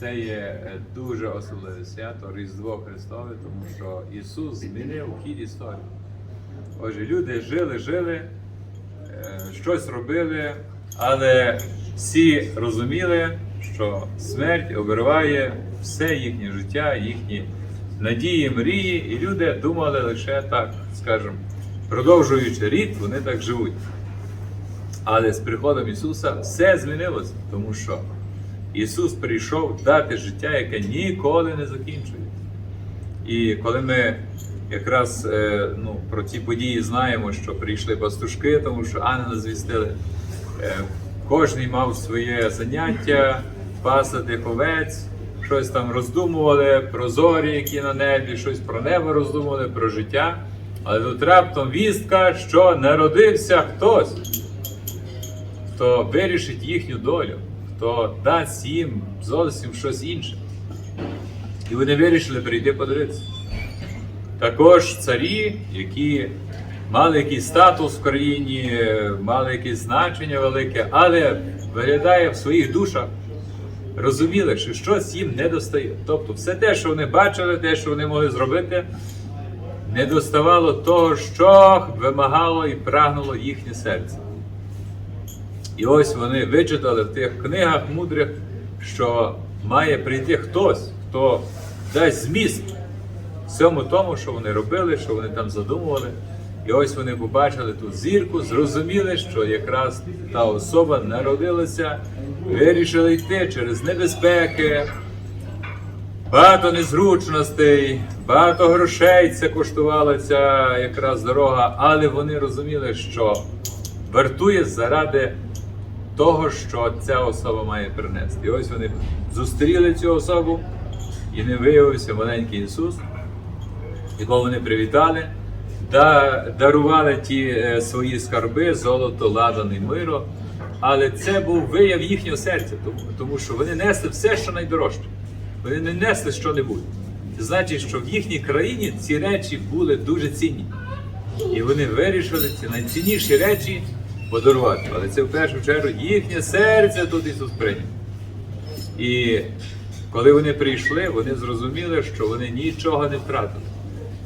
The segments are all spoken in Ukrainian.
це є е, дуже особливе свято Різдво Христове, тому що Ісус змінив хід історії. Отже, люди жили, жили, е, щось робили, але всі розуміли, що смерть обриває все їхнє життя, їхні надії, мрії, і люди думали лише так, скажімо, продовжуючи рід, вони так живуть. Але з приходом Ісуса все змінилося, тому що Ісус прийшов дати життя, яке ніколи не закінчується. І коли ми якраз е, ну, про ці події знаємо, що прийшли пастушки, тому що ангели звістили, е, кожний мав своє заняття, пасати овець, щось там роздумували про зорі, які на небі, щось про небо роздумували, про життя. Але тут раптом вістка, що народився хтось хто вирішить їхню долю, хто дасть їм зовсім щось інше. І вони вирішили прийти подивитися. Також царі, які мали якийсь статус в країні, мали якесь значення велике, але виглядає в своїх душах, розуміли, що щось їм не достає. Тобто, все те, що вони бачили, те, що вони могли зробити, не доставало того, що вимагало і прагнуло їхнє серце. І ось вони вичитали в тих книгах мудрих, що має прийти хтось, хто дасть зміст всьому тому, що вони робили, що вони там задумували. І ось вони побачили ту зірку, зрозуміли, що якраз та особа народилася, вирішили йти через небезпеки, багато незручностей, багато грошей це коштувала ця якраз дорога, але вони розуміли, що вартує заради того, що ця особа має принести. І ось вони зустріли цю особу, і не виявився маленький Ісус, якого вони привітали, да, дарували ті е, свої скарби, золото, ладан і миро. Але це був вияв їхнього серця, тому, тому що вони несли все, що найдорожче. Вони не несли що-небудь. Це значить, що в їхній країні ці речі були дуже цінні. І вони вирішили ці найцінніші речі подарувати. Але це в першу чергу їхнє серце тут Ісус прийняв. І коли вони прийшли, вони зрозуміли, що вони нічого не втратили.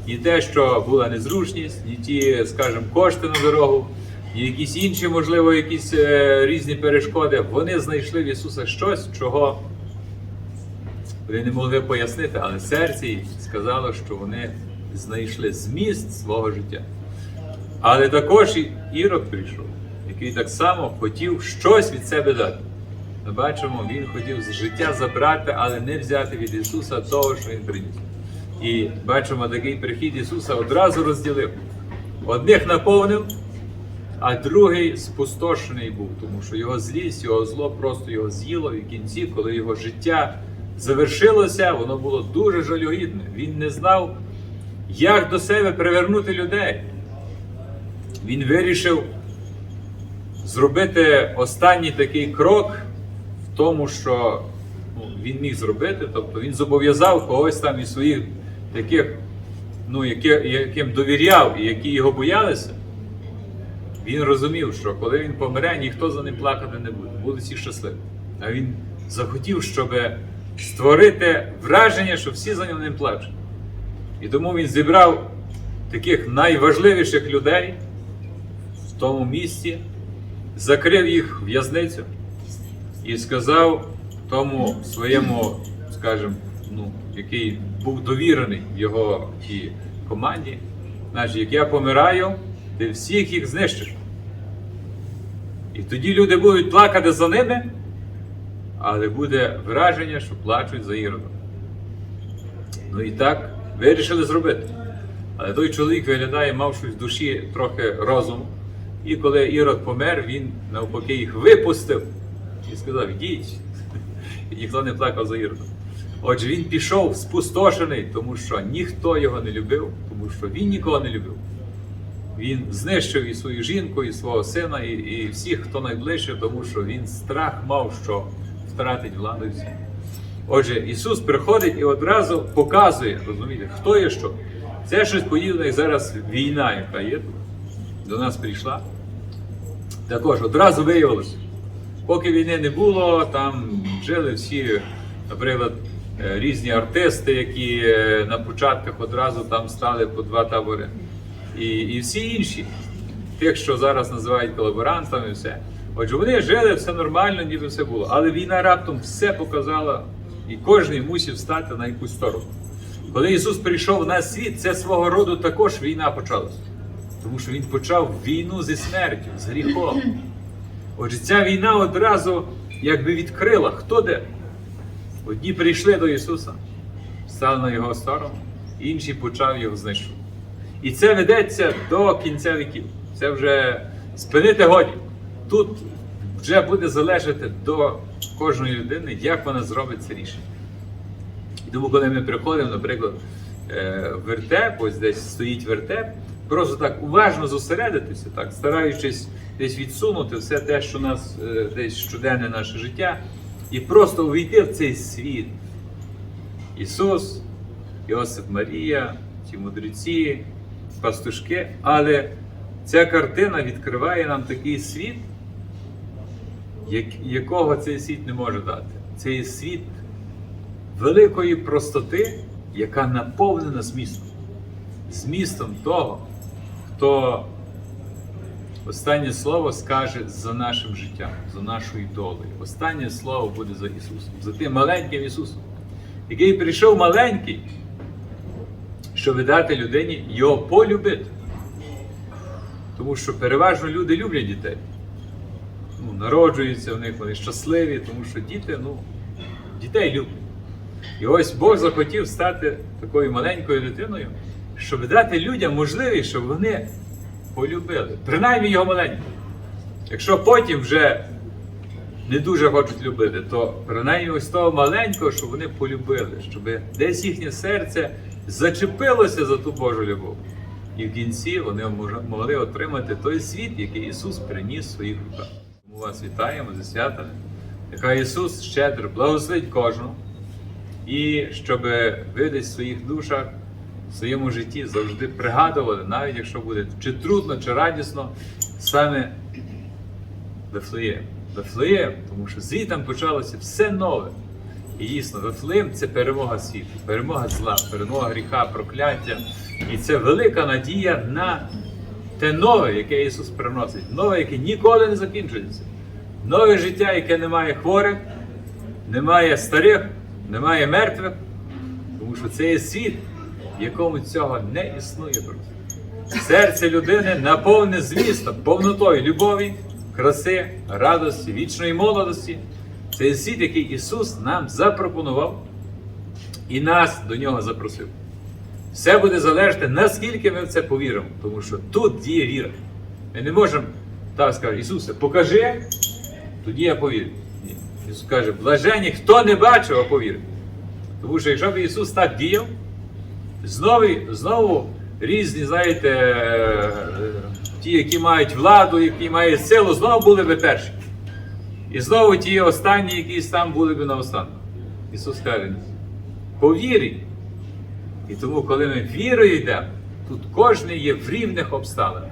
Ні те, що була незручність, ні ті, скажімо, кошти на дорогу, ні якісь інші, можливо, якісь е, різні перешкоди. Вони знайшли в Ісуса щось, чого вони не могли пояснити, але серце сказало, що вони знайшли зміст свого життя. Але також і Ірод прийшов, який так само хотів щось від себе дати. Ми бачимо, він хотів з життя забрати, але не взяти від Ісуса того, що Він приніс. І бачимо, такий прихід Ісуса одразу розділив. Одних наповнив, а другий спустошений був, тому що його злість, його зло просто його з'їло і в кінці, коли його життя завершилося, воно було дуже жалюгідне. Він не знав, як до себе привернути людей. Він вирішив зробити останній такий крок в тому, що ну, він міг зробити. Тобто він зобов'язав когось там із своїх таких, ну, які, яким довіряв і які його боялися. Він розумів, що коли він помре, ніхто за ним плакати не буде, будуть всі щасливі. А він захотів, щоб створити враження, що всі за ним плачуть. І тому він зібрав таких найважливіших людей в тому місці, закрив їх в в'язницю і сказав тому своєму, скажімо, ну, який був довірений його тій команді, значить, як я помираю, ти всіх їх знищиш. І тоді люди будуть плакати за ними, але буде враження, що плачуть за Іродом. Ну і так вирішили зробити. Але той чоловік виглядає, мав щось в душі трохи розуму. І коли Ірод помер, він навпаки їх випустив і сказав: йдіть. І ніхто не плакав за Іродом. Отже, він пішов спустошений, тому що ніхто його не любив, тому що він нікого не любив. Він знищив і свою жінку, і свого сина, і, і всіх, хто найближче, тому що він страх мав, що втратить владу і все. Отже, Ісус приходить і одразу показує, розумієте, хто є що. Це щось подібне, як зараз війна, яка є до нас прийшла. Також одразу виявилося, поки війни не було, там жили всі наприклад, е, різні артисти, які е, на початках одразу там стали по два табори. І, і всі інші, тих, що зараз називають колаборантами, все. Отже, вони жили, все нормально, ніби все було. Але війна раптом все показала, і кожен мусив стати на якусь сторону. Коли Ісус прийшов на світ, це свого роду також війна почалася. Тому що Він почав війну зі смертю, з гріхом. Отже, ця війна одразу якби відкрила, хто де. Одні прийшли до Ісуса, стали на Його сторону, інші почав його знищувати. І це ведеться до кінця віків. Це вже спинити годі. Тут вже буде залежати до кожної людини, як вона зробить це рішення. І тому, коли ми приходимо, наприклад, е, вертеп, ось десь стоїть вертеп, просто так уважно зосередитися, так, стараючись десь відсунути все те, що нас е, десь щоденне наше життя, і просто увійти в цей світ. Ісус, Йосип Марія, ті мудреці, пастушки, але ця картина відкриває нам такий світ, якого цей світ не може дати. Цей світ великої простоти, яка наповнена змістом. Змістом того, хто останнє слово скаже за нашим життям, за нашою долею. Останнє слово буде за Ісусом, за тим маленьким Ісусом, який прийшов маленький, щоб дати людині його полюбити. Тому що переважно люди люблять дітей. Ну, народжуються в них, вони щасливі, тому що діти, ну, дітей люблять. І ось Бог захотів стати такою маленькою дитиною, щоб дати людям можливість, щоб вони полюбили. Принаймні його маленького. Якщо потім вже не дуже хочуть любити, то принаймні ось того маленького, щоб вони полюбили, щоб десь їхнє серце зачепилося за ту Божу любов. І в кінці вони могли отримати той світ, який Ісус приніс в своїх руках. Тому вас вітаємо зі святами. Нехай Ісус щедро благословить кожного. І щоб ви десь в своїх душах, в своєму житті завжди пригадували, навіть якщо буде чи трудно, чи радісно, саме Вифлеєм. Вифлеєм, тому що звітом почалося все нове. І дійсно, Вифлеєм це перемога світу, перемога зла, перемога гріха, прокляття. І це велика надія на те нове, яке Ісус приносить, нове, яке ніколи не закінчується. Нове життя, яке не має хворих, немає старих, немає мертвих, тому що це є світ, якому цього не існує просто. Серце людини наповне змістом, повнотою любові, краси, радості, вічної молодості. Це світ, який Ісус нам запропонував і нас до нього запросив. Все буде залежати, наскільки ми в це повіримо, тому що тут діє віра. Ми не можемо так сказати, Ісусе, покажи, тоді я повірю. Ісус каже, блажені, хто не бачив, а повірив. Тому що якщо б Ісус так діяв, знову, знову різні, знаєте, е, ті, які мають владу, які мають силу, знову були би перші. І знову ті останні, якісь там були б на останку. Ісус каже, по вірі. І тому, коли ми вірою йдемо, тут кожен є в рівних обставинах.